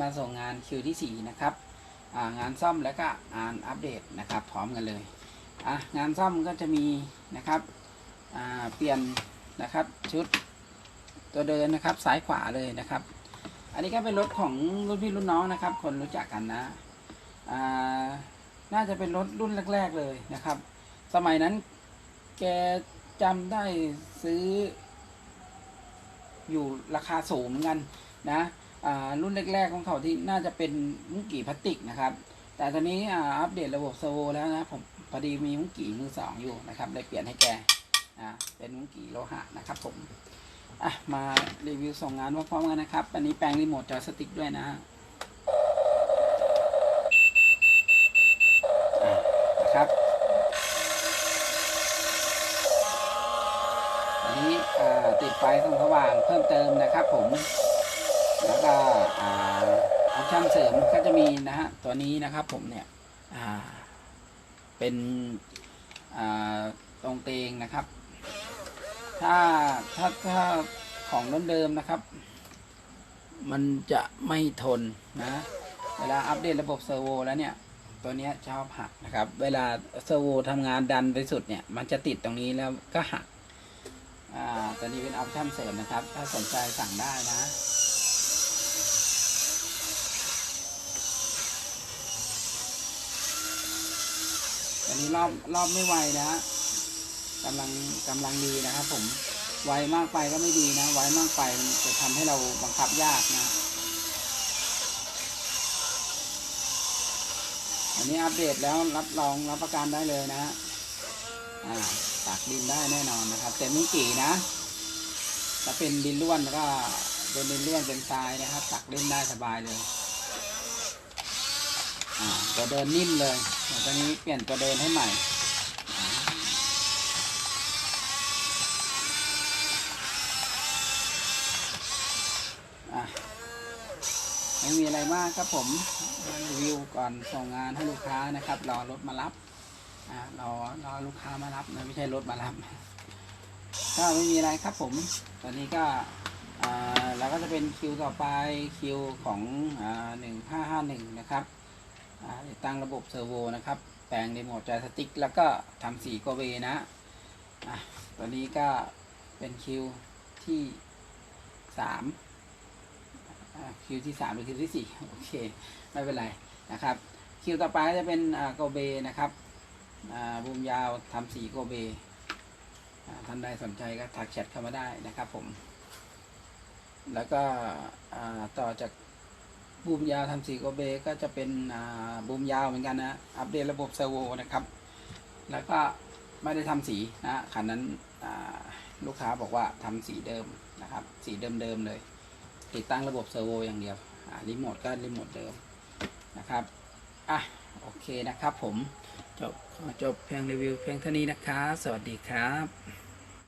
มาส่งงานคิวที่ 4 นะครับงานซ่อมแล้วก็งานอัปเดตนะครับ พร้อมกันเลยงานซ่อมก็จะมีนะครับเปลี่ยนนะครับชุดตัวเดินนะครับซ้ายขวาเลยนะครับ อันนี้ก็เป็นรถของรุ่นพี่รุ่นน้องนะครับ คนรู้จักกันนะน่าจะเป็นรถรุ่นแรก ๆเลยนะครับ สมัยนั้นแกจำได้ซื้ออยู่ราคาสูงเหมือนกันนะ รุ่นแรกๆของเขาที่น่าจะเป็นมุ้งกี่พลาสติกนะครับ แต่ตอนนี้อ่าอัปเดตระบบเซอร์โวแล้วนะผมพอดีมีมุ้งกี่มือสองอยู่นะครับเลยเปลี่ยนให้แกเป็นมุ้งกี่โลหะนะครับผมอะมารีวิวส่งงานพร้อมๆกันนะครับ อันนี้แปลงรีโมทจอยสติ๊กด้วยนะฮะอะนะครับอันนี้อ่าติดไฟส่องสว่างเพิ่มเติมนะครับผม แล้วก็อ่าออปชั่นเสริมก็จะมีนะฮะตัวนี้นะครับผมเนี่ยอ่าเป็นอ่าตรงเตงนะครับ ถ้าถ้าถ้าของเดิมๆนะครับ มันจะไม่ทนนะเวลาอัปเดตระบบเซอร์โวแล้วเนี่ยตัวเนี้ยชอบหักนะครับ เวลาเซอร์โวทำงานดันไปสุดเนี่ย มันจะติดตรงนี้แล้วก็หัก อ่าตัวนี้เป็นออปชั่นเสริมนะครับ ถ้าสนใจสั่งได้นะ นี้รอบรอบไม่ไวนะฮะกำลังกำลังดีนะครับผมไวมากไปก็ไม่ดีนะ ไวมากไปจะทำให้เราบังคับยากนะ อันนี้อัปเดตแล้วรับรองรับประกันได้เลยนะอ่าตักดินได้แน่นอนนะครับแต่ไม่กี่นะถ้าเป็นดินล้วนแล้วก็เป็นดินล้วนเป็นทรายนะครับ ตักเล่นได้สบายเลย อ่าตัวเดินนิ่มเลย เดี๋ยวตอนนี้เปลี่ยนตัวเดินให้ใหม่อะไม่มีอะไรมากครับผมรีวิวก่อนส่งงานให้ลูกค้านะครับรอรถมารับอ่ารอรอลูกค้ามารับนะไม่ใช่รถมารับ ก็ไม่มีอะไรครับผม ตอนนี้ก็อ่าเราก็จะเป็นคิวต่อไปคิวของอ่าหนึ่งห้าห้าหนึ่งนะครับ ติดตั้งระบบเซอร์โวนะครับ แปลงรีโมทจอยสติ๊กแล้วก็ทำสีกเบนะอะตอนนี้ก็เป็นคิวที่สามคิวที่สามหรือคิวที่สี่โอเค ไม่เป็นไรนะครับ คิวต่อไปจะเป็นอ่าโกเบนะครับอ่าบูมยาวทำสีโกเบท่านใดสนใจก็ทักแชทเข้ามาได้นะครับผม แล้วก็ต่อจาก บูมยาวทำสีโกเบก็จะเป็นบูมยาวเหมือนกันนะ อัปเดตระบบเซอร์โวนะครับ แล้วก็ไม่ได้ทำสีนะคันนั้นลูกค้าบอกว่าทำสีเดิมนะครับ สีเดิมๆเลย ติดตั้งระบบเซอร์โวอย่างเดียวรีโมทก็รีโมทเดิมนะครับอะโอเคนะครับผมจบขอจบเพียงรีวิวเพียงเท่านี้นะคะสวัสดีครับ